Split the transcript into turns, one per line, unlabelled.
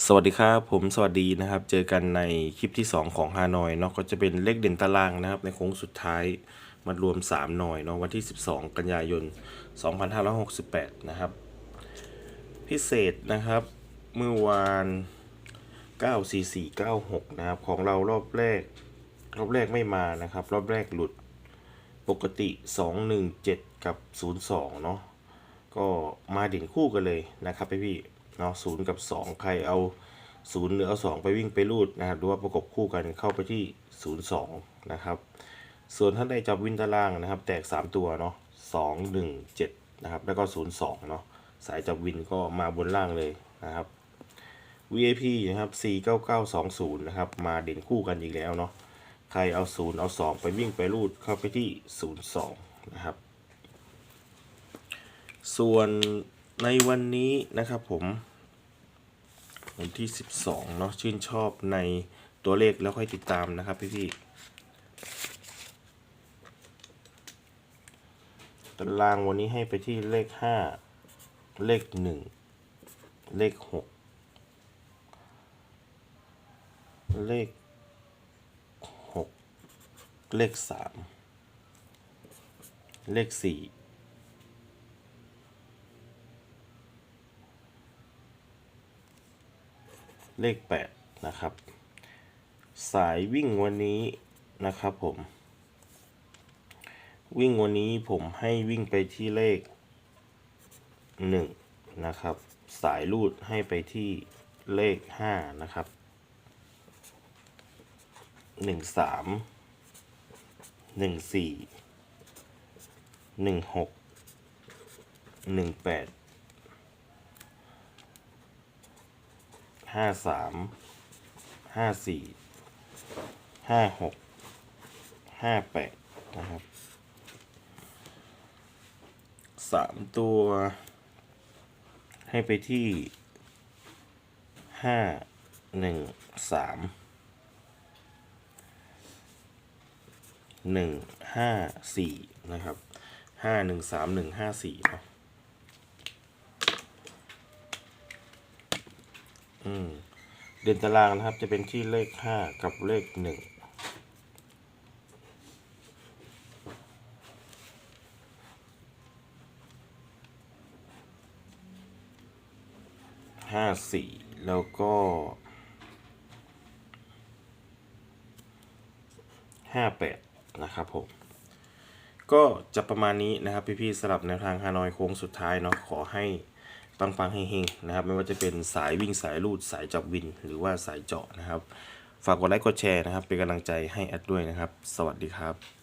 สวัสดีครับผมสวัสดีนะครับ เจอกันในคลิปที่ 2 ของฮานอยเนาะก็จะเป็นเลขเด่นตารางนะครับ ในโค้งสุดท้ายมารวม 3 หน่อยเนาะวันที่ 12 กันยายน 2568 นะครับ พิเศษนะครับเมื่อวาน 94496 นะครับ ของเรารอบแรก รอบแรกไม่มานะครับ รอบแรกหลุดปกติ 217 กับ 02 เนาะก็มาเด่นคู่กันเลยนะครับพี่พี่ เนาะศูนย์กับสองใครเอาศูนย์หรือเอาสไปวิ่งไปรูดนะครับหรือว่าประกบคู่กันเข้าไปที่ศูนนะครับ ส่วนท่านใดจับวินตารางนะครับ แตก 3 ตัวเนาะสองหนึ่งเจ็นะครับ แล้วก็ศูนเนาะสายจับวินก็มาบนล่างเลยนะครับ VIP นะครับ 49920 นะครับ มาเด่นคู่กันอีกแล้วเนาะใครเอาศูนย์เอาสองไปวิ่งไปรูดเข้าไปที่ศูนนะครับ ส่วนในวันนี้นะครับผม วันที่ 12 เนาะชื่นชอบในตัวเลขแล้วค่อยติดตามนะครับพี่พี่ตารางวันนี้ให้ไปที่เลข 5 เลข 1 เลข 6 เลข 6 เลข 3 เลข 4 เลข 8 นะครับ สายวิ่งวันนี้นะครับผม วิ่งวันนี้ผมให้วิ่งไปที่เลข 1 นะครับ สายรูดให้ไปที่เลข 5 นะครับ 1 3 1 4 1 6 1 8 ห้าสามห้าสี่ห้าหกห้าแปดนะครับสามตัว ให้ไปที่ห้าหนึ่งสามหนึ่งห้าสี่นะครับห้าหนึ่งสามหนึ่งห้าสี่เนาะ อืมเด่นตารางนะครับ จะเป็นที่เลขห้ากับเลขหนึ่งห้าสี่แล้วก็ห้าแปดนะครับผมก็จะประมาณนี้นะครับพี่ๆสำหรับแนวทางฮานอยโค้งสุดท้ายเนาะขอให้ ปังๆเฮงๆนะครับ ไม่ว่าจะเป็นสายวิ่งสายลูดสายจับวิน หรือว่าสายเจาะนะครับ ฝากกดไลค์กดแชร์นะครับ เป็นกำลังใจให้แอดด้วยนะครับ สวัสดีครับ